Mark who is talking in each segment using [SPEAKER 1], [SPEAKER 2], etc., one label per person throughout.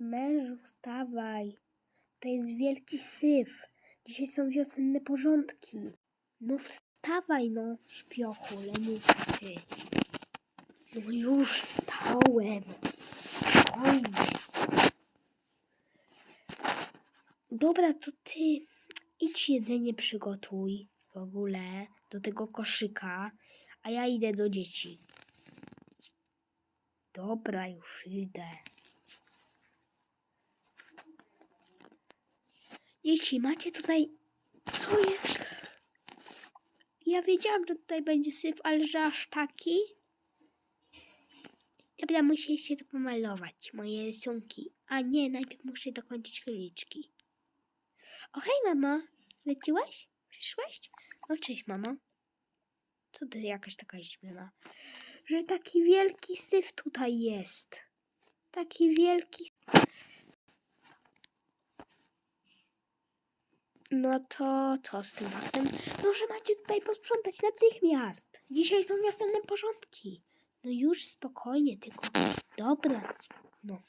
[SPEAKER 1] Mężu, wstawaj. To jest wielki syf. Dzisiaj są wiosenne porządki. No wstawaj, no, śpiochu, lenówcy. No już wstałem. Spokojnie. Dobra, to ty idź jedzenie przygotuj w ogóle do tego koszyka, a ja idę do dzieci. Dobra, już idę. Dzieci, macie tutaj. Co jest? Ja wiedziałam, że tutaj będzie syf, ale że aż taki. Dobra, muszę się to pomalować. Moje rysunki. A nie, najpierw muszę dokończyć króliczki. O hej, mamo. Leciłaś? Przyszłaś? O, cześć, mamo. Co ty jakaś taka zdziwiona? Że taki wielki syf tutaj jest. Taki wielki. No to co z tym faktem? Macie tutaj posprzątać natychmiast. Dzisiaj są wiosenne porządki. No już spokojnie, tylko. Dobra. No.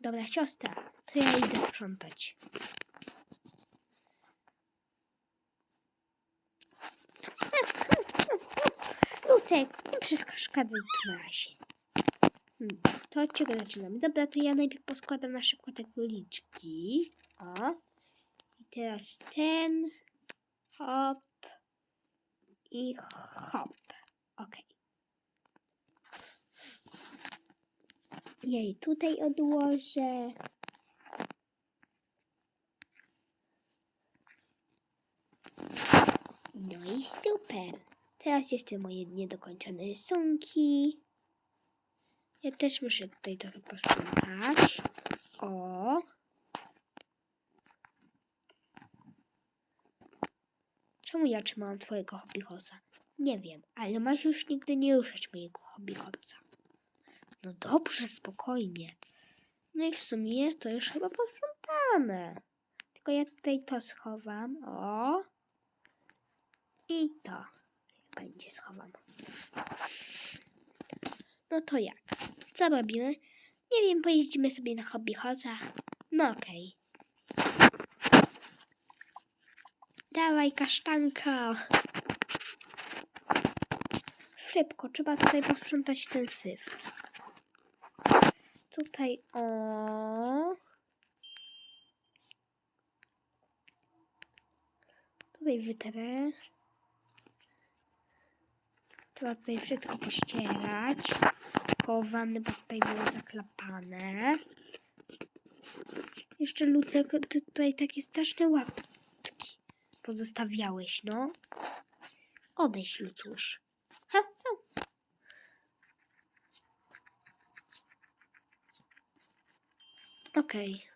[SPEAKER 1] Dobra, siostra. To ja idę sprzątać. Lucek, nie przeszkadzaj tu na razie. Hmm, to od czego zaczynamy? Dobra, to ja najpierw poskładam na szybko te kuliczki. O. Teraz ten. Hop. I hop. Ok. Ja je tutaj odłożę. No i super. Teraz jeszcze moje niedokończone rysunki. Ja też muszę tutaj trochę posprzątać. O. Czemu ja trzymałam twojego hobbyhosa? Nie wiem, ale masz już nigdy nie ruszać mojego hobbyhosa. No dobrze, spokojnie. No i w sumie to już chyba posprzątane. Tylko ja tutaj to schowam. O. I to będzie schowam. No to jak? Co robimy? Nie wiem, pojeździmy sobie na hobbyhozach. No okej. Dawaj kasztanka. Szybko, trzeba tutaj posprzątać ten syf. Tutaj o. Tutaj wytrę. Trzeba tutaj wszystko pościerać. Połowane, bo tutaj było zaklapane. Jeszcze Lucek, tutaj takie straszne łapki pozostawiałeś, no. Ha, ha. Okej.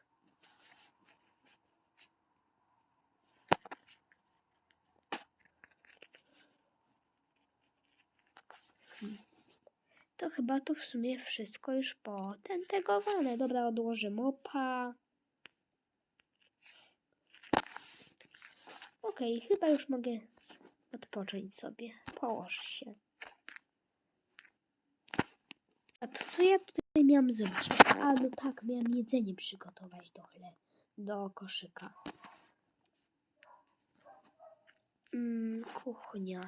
[SPEAKER 1] To chyba to w sumie wszystko już potentegowane. Dobra, odłożę mopa. Okej, chyba już mogę odpocząć sobie. Położę się. A to co ja tutaj miałam zrobić? A no tak, miałam jedzenie przygotować do chleb, do koszyka. Mm, kuchnia.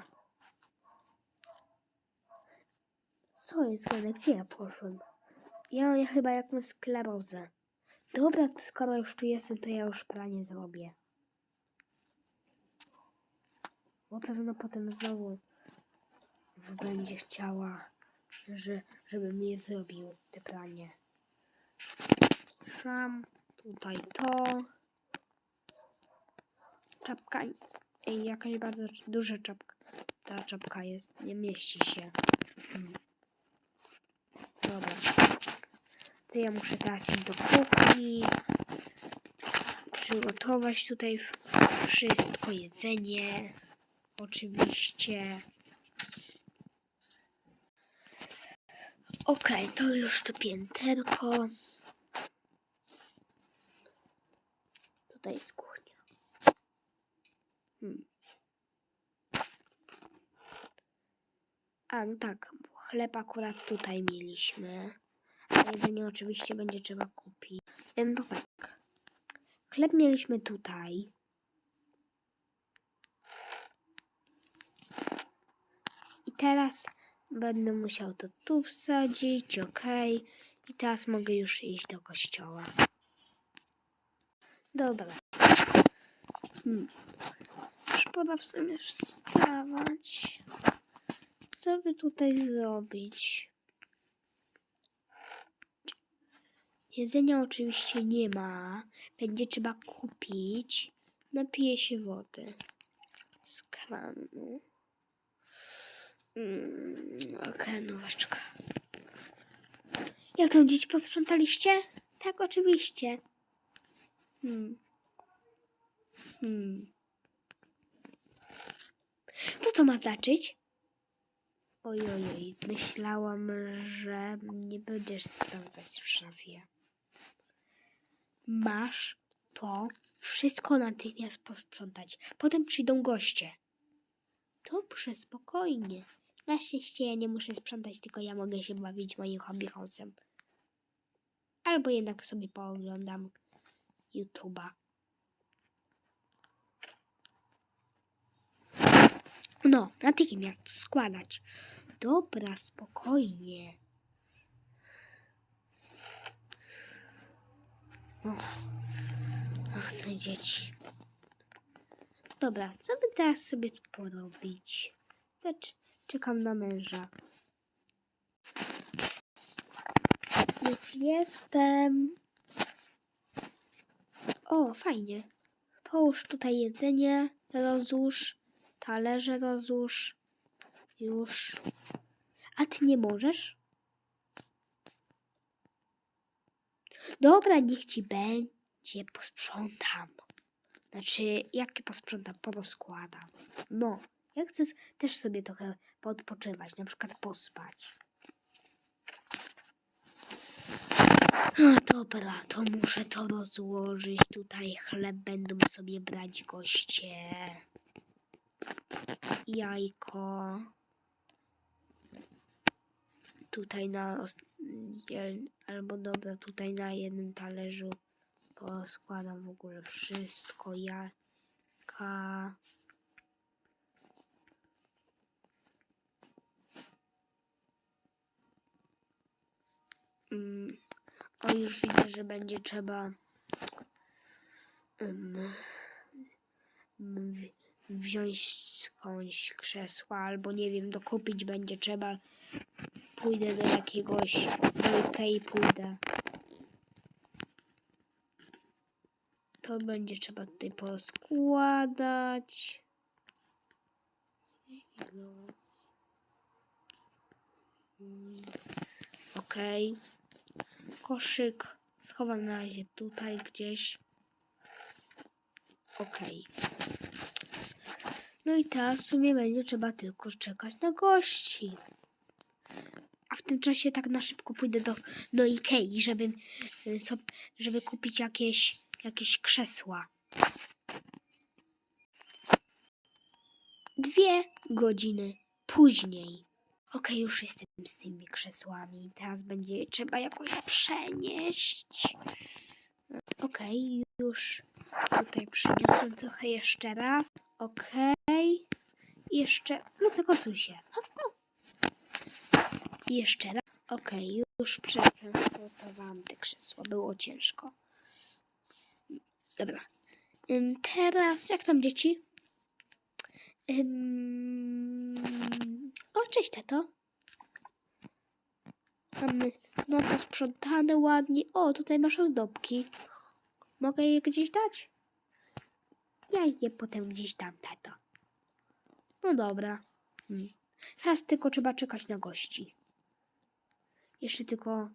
[SPEAKER 1] Co jest grane? Gdzie ja poszłam? Ja, ja chyba jakąś sklerozę. Dobra, to skoro już tu jestem, to ja już pranie zrobię. Bo pewno potem znowu będzie chciała, że, żebym je zrobił, te pranie. Szam, tutaj to. Czapka, ej, jakaś bardzo duża czapka. Ta czapka jest, nie mieści się. Hmm. Dobra. To ja muszę teraz iść do kuchni. Przygotować tutaj wszystko, jedzenie. Oczywiście. Okej, to już to pięterko. Tutaj jest kuchnia. Hmm. A, no tak, chleb akurat tutaj mieliśmy. Jedzenie oczywiście będzie trzeba kupić. To tak. Chleb mieliśmy tutaj. Teraz będę musiał to tu wsadzić, ok. I teraz mogę już iść do kościoła. Dobra. Hmm. Już pora w sumie wstawać. Co by tutaj zrobić? Jedzenia oczywiście nie ma. Będzie trzeba kupić. Napiję się wody z kranu. Mm, Okej, nóweczka. Jak tam dzieci posprzątaliście? Tak, oczywiście. Hmm. Hmm. Co to ma znaczyć? Ojojoj, myślałam, że nie będziesz sprawdzać w szafie. Masz to wszystko natychmiast posprzątać. Potem przyjdą goście. Dobrze, spokojnie. Na szczęście ja nie muszę sprzątać, tylko ja mogę się bawić moim hobby house'em. Albo jednak sobie pooglądam YouTube'a. No, natychmiast składać. Dobra, spokojnie. Och, ach, te dzieci. Dobra, co by teraz sobie tu porobić? Zacz, czekam na męża. Już jestem. O, fajnie. Połóż tutaj jedzenie, rozłóż, talerze rozłóż. Już. A ty nie możesz? Dobra, niech ci będzie, posprzątam. Znaczy, jak posprzątam, porozkładam. No, ja chcę też sobie trochę podpoczywać, na przykład pospać. No dobra, to muszę to rozłożyć. Tutaj chleb będą sobie brać goście. Jajko. Tutaj na albo dobra, tutaj na jednym talerzu poskładam w ogóle wszystko. Jajka. O, już widzę, że będzie trzeba w- wziąć skądś krzesła, albo nie wiem, dokupić będzie trzeba. Pójdę do jakiegoś do i pójdę. To będzie trzeba tutaj poskładać. Okej. Koszyk schowam na razie tutaj gdzieś. Okej. No i teraz w sumie będzie trzeba tylko czekać na gości. A w tym czasie tak na szybko pójdę do, do Ikei, żeby, y, żeby kupić jakieś, jakieś krzesła. Dwie godziny później. Okej, już jestem z tymi krzesłami. Teraz będzie trzeba jakoś przenieść. Okej, już tutaj przyniosę trochę jeszcze raz. Okej. Jeszcze, no co kocuj się. Jeszcze raz. Okej, już przetransportowałam te krzesła. Było ciężko. Dobra. Teraz, jak tam dzieci? Ym... O, cześć, tato. Mamy no posprzątane ładnie. O, tutaj masz ozdobki. Mogę je gdzieś dać? Ja je potem gdzieś dam, tato. No dobra. Hmm. Teraz tylko trzeba czekać na gości. Jeszcze tylko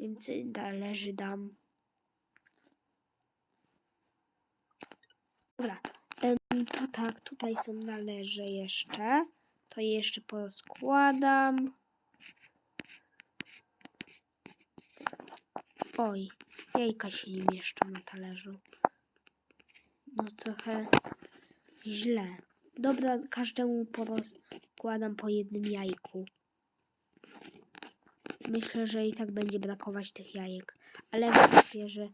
[SPEAKER 1] więcej należy dam. Dobra. To tak, tutaj są należe jeszcze. To je jeszcze poskładam. Oj, jajka się nie mieszczą na talerzu. No trochę źle. Dobra, każdemu porozkładam po jednym jajku. myślę, że i tak będzie brakować tych jajek. Ale wątpię, że...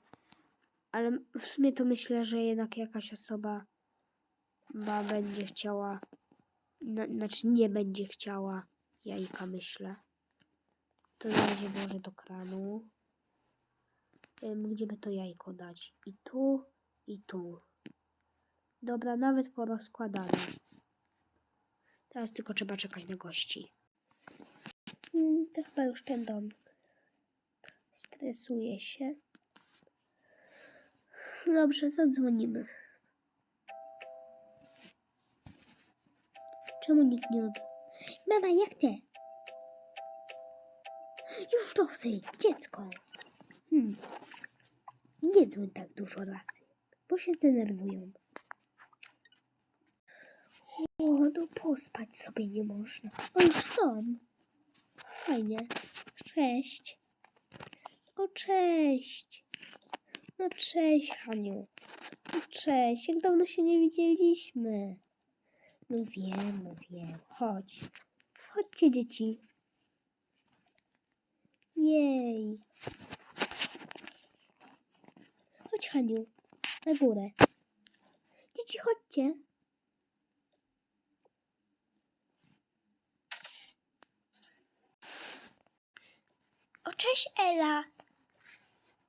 [SPEAKER 1] Ale w sumie to myślę, że jednak jakaś osoba chyba będzie chciała... Na, znaczy nie będzie chciała jajka, myślę. To na razie włożę do kranu. Gdzie by to jajko dać? I tu, i tu. Dobra, nawet porozkładane. Teraz tylko trzeba czekać na gości. Mm, To chyba już ten dom. Stresuję się. Dobrze, zadzwonimy. Czemu nikt nie od... Mama, jak chcę. Już dosyć, dziecko. Hmm. Nie dzwoń tak dużo razy, bo się zdenerwują. O, no pospać sobie nie można. O, już są. Fajnie. Cześć. O, cześć. No cześć, Haniu. No cześć, jak dawno się nie widzieliśmy. No wiem, no wiem. Chodź. Chodźcie, dzieci. Jej. Chodź, Haniu. Na górę. Dzieci, chodźcie. O, cześć, Ela.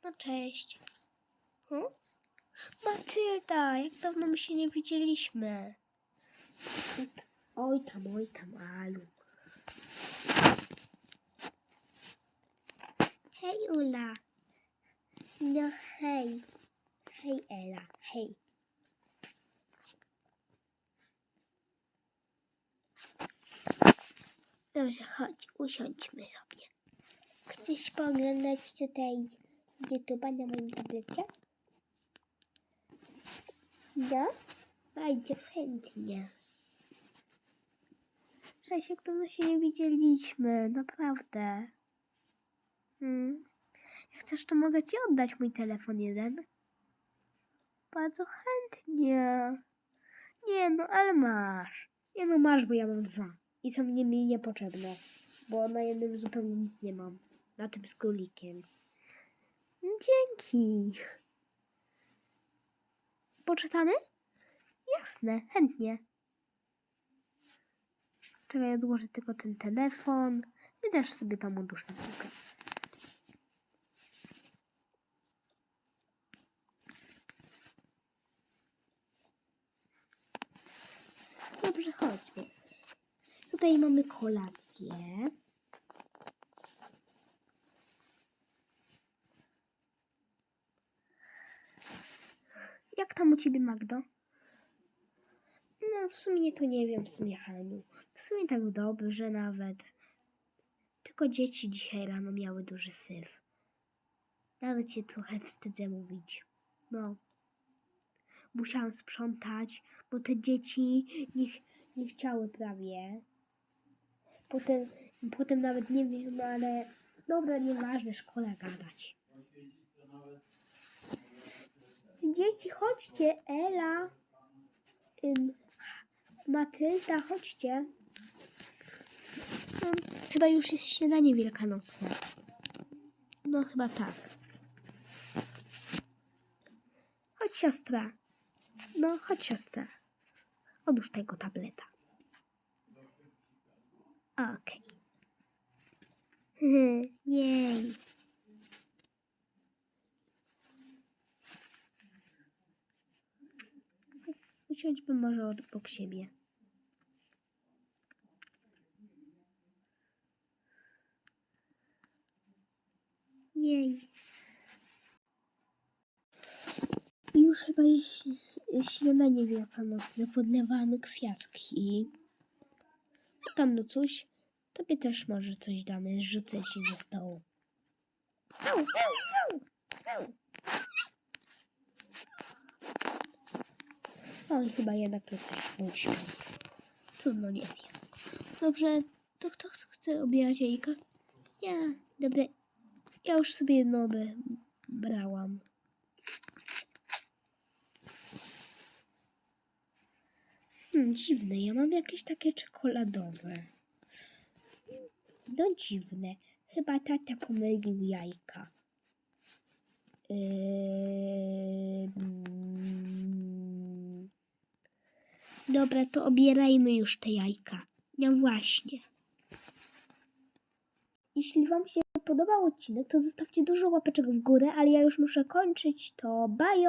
[SPEAKER 1] No, cześć. Hmm? Matylda, jak dawno my się nie widzieliśmy. Oj tam, oj tam, Alu. Hej, Ula. No, hej. Hej, Ela, hej. Dobrze, chodź, usiądźmy sobie. Chcesz pooglądać tutaj YouTube'a na moim tablecie? No? Bardzo chętnie. Cześć, jak dawno się nie widzieliśmy, naprawdę. Hmm. Jak chcesz, to mogę ci oddać mój telefon jeden. Bardzo chętnie. Nie no, ale masz. Nie no, masz, bo ja mam dwa. I są mnie mi niepotrzebne. Bo na jednym zupełnie nic nie mam. Na tym z królikiem. Dzięki. Poczytamy? Jasne, chętnie. Czekaj, odłożę tylko ten telefon. Ty też sobie tam na chwilkę. Dobrze, chodźmy. Tutaj mamy kolację. Jak tam u ciebie, Magdo? No, w sumie to nie wiem, w sumie, Haniu. W sumie tak dobrze nawet. Tylko dzieci dzisiaj rano miały duży syf. Nawet się trochę wstydzę mówić. No. Musiałam sprzątać, bo te dzieci nie, nie chciały prawie. Potem, potem nawet nie wiem, ale dobra, nieważne, szkoda gadać. Dzieci, chodźcie, Ela. Matylda, chodźcie. Chyba już jest śniadanie wielkanocne. No, chyba tak. Chodź, siostra. No, chodź, siostra. Odłóż tego tableta. Okej. Jej. Usiądźmy może obok siebie. Jej. Już chyba jest śniadanie wielkanocne. Podlewamy kwiatki. Co tam, no coś? Tobie też może coś damy. Rzucę ci ze stołu. Oj, chyba jednak coś był śpiący. Trudno, nie zjem. Dobrze, to kto chce obierać jajka? Ja, dobra. Ja już sobie jedno brałam. Hmm, dziwne, ja mam jakieś takie czekoladowe. No dziwne. Chyba tata pomylił jajka. Ym... Dobra, to obierajmy już te jajka. No właśnie. Jeśli Wam się podobał odcinek, to zostawcie dużo łapeczek w górę, ale ja już muszę kończyć, to bajo!